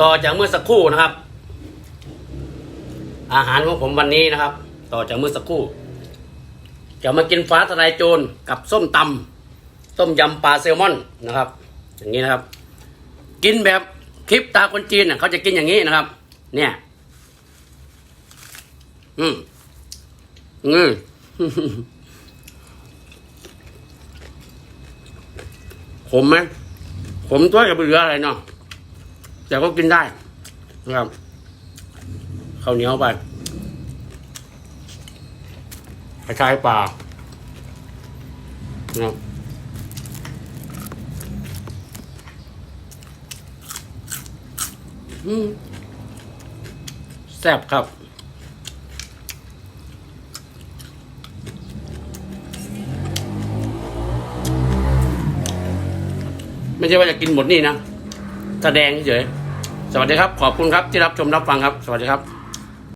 ต่อจากเมื่อสักครู่นะครับ อาหารของผมวันนี้นะครับ ต่อจากเมื่อสักครู่ จะมากินฟ้าทลายโจรกับส้มตำต้มยำปลาแซลมอนนะครับ อย่างนี้นะครับ กินแบบคลิปตาคนจีนเขาจะกินอย่างนี้นะครับ เนี่ย อืมอืมขมไหมขมตัวจะไปเหลืออะไรเนาะ แต่ก็กินได้นะครับข้าวเหนียวไปกระชายป่านะครับแซ่บครับไม่ใช่ว่าจะกินหมดนี่นะ แสดงเฉย สวัสดีครับ ขอบคุณครับที่รับชมรับฟังครับ สวัสดีครับ